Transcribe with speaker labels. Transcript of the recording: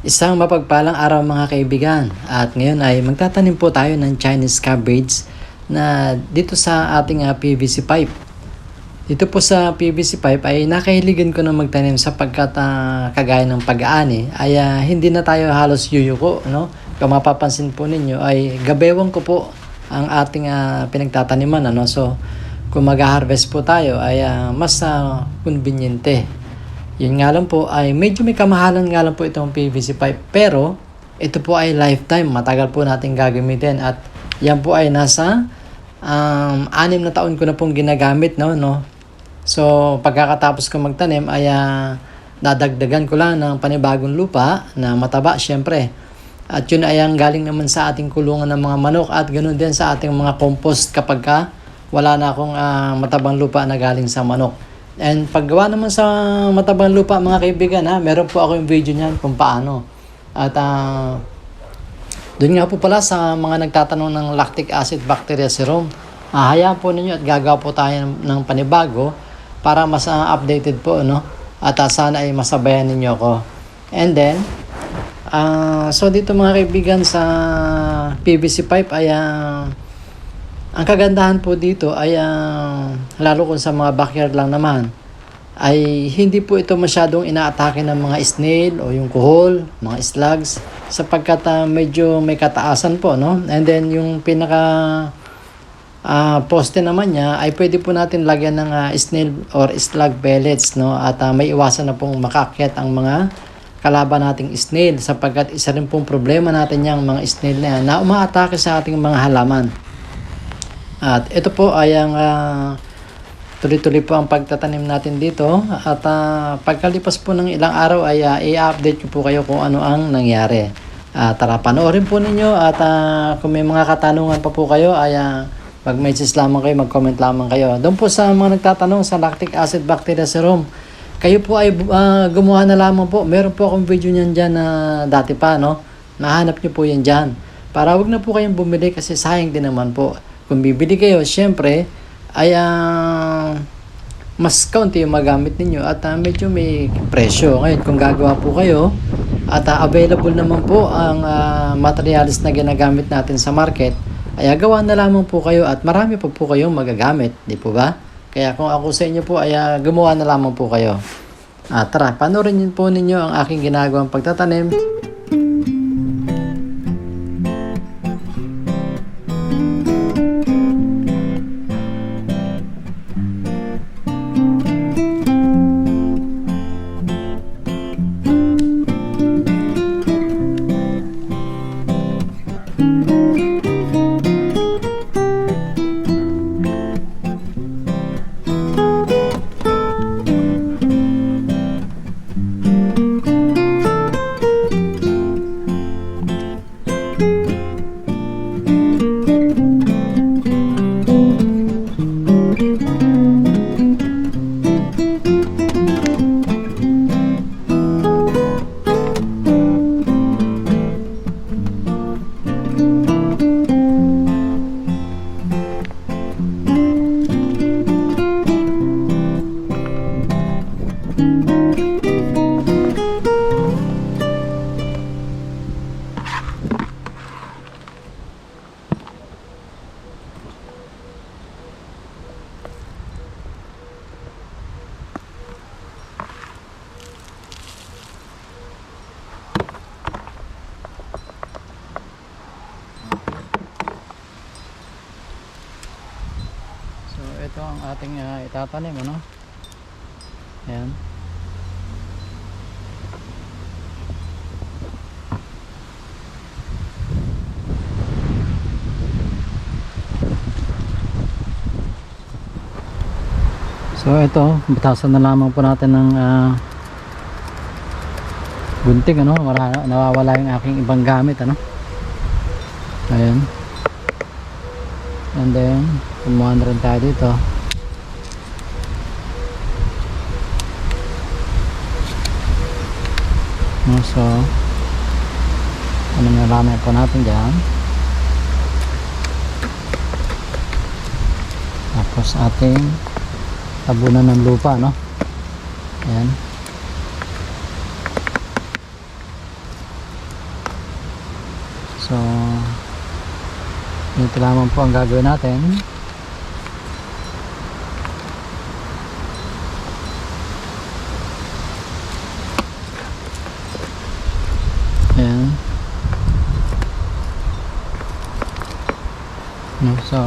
Speaker 1: Isang mapagpalang araw mga kaibigan at ngayon ay magtatanim po tayo ng Chinese cabbage na dito sa ating ah, PVC pipe. Dito po sa PVC pipe ay nakahiligan ko na magtanim sapagkat ah, kagaya ng pag-aani ay ah, hindi na tayo halos yuyuko. No? Kung mapapansin po ninyo ay gabewang ko po ang ating ah, pinagtataniman. Ano? So kung mag-harvest po tayo ay ah, mas ah, conveniente. Yun nga lang po ay medyo may kamahalan nga lang po itong PVC pipe pero ito po ay lifetime. Matagal po natin gagamitin at yan po ay nasa um, anim na taon ko na pong ginagamit no no. So pagkakatapos ko magtanim ay ah, dadagdagan ko lang ng panibagong lupa na mataba syempre. At yun ay ang galing naman sa ating kulungan ng mga manok at ganoon din sa ating mga compost kapag ka wala na akong ah, matabang lupa na galing sa manok. And paggawa naman sa matabang lupa mga kaibigan ha, meron po ako yung video niyan kung paano. At ah, doon nga po pala sa mga nagtatanong ng lactic acid bacteria serum, ah, hayaan po ninyo at gagawa po tayo ng, panibago para mas ah, updated po no. At ah, sana ay masabayan ninyo ako. And then, ah, so dito mga kaibigan sa PVC pipe ay ah, ang kagandahan po dito ay ah, lalo kung sa mga backyard lang naman ay hindi po ito masyadong inaatake ng mga snail o yung kuhol, mga slugs sapagkat ah, medyo may kataasan po no. And then yung pinaka ah, poste naman niya ay pwede po natin lagyan ng ah, snail or slug pellets no at ah, may iwasan na pong makakyat ang mga kalaban nating snail sapagkat isa rin pong problema natin yung mga snail na yan na umaatake sa ating mga halaman. At ito po ay ang ah, tuloy-tuloy po ang pagtatanim natin dito at ah, pagkalipas po ng ilang araw ay ah, i-update ko po kayo kung ano ang nangyari. Ah, tara panoorin po ninyo at ah, kung may mga katanungan pa po kayo ay ah, mag-message lamang kayo, mag-comment lamang kayo. Doon po sa mga nagtatanong sa lactic acid bacteria serum, kayo po ay ah, gumawa na lamang po. Meron po akong video niyan dyan na dati pa, no? Nahanap niyo po yan dyan. Para wag na po kayong bumili kasi sayang din naman po. Kung bibili kayo, syempre, ay ah, mas kaunti yung magamit ninyo at ah, medyo may presyo. Ngayon, kung gagawa po kayo, at ah, available naman po ang ah, materials na ginagamit natin sa market, ay ah, gawa na lamang po kayo at marami pa po kayong magagamit, di po ba? Kaya kung ako sa inyo po ay ah, gumawa na lamang po kayo. Ah, tara, panoorin po ninyo ang aking ginagawang pagtatanim. Ito ang ating uh, itatanim ano. Ayan. So ito, butasan na lamang po natin ng uh, gunting ano, Wala, nawawala yung aking ibang gamit ano. Ayan. And then, kumuha na rin tayo dito. So, ano na lamay po natin dyan. Tapos ating tabunan ng lupa, no? Ayan. So, ito lamang po ang gagawin natin. Ayan. No, so,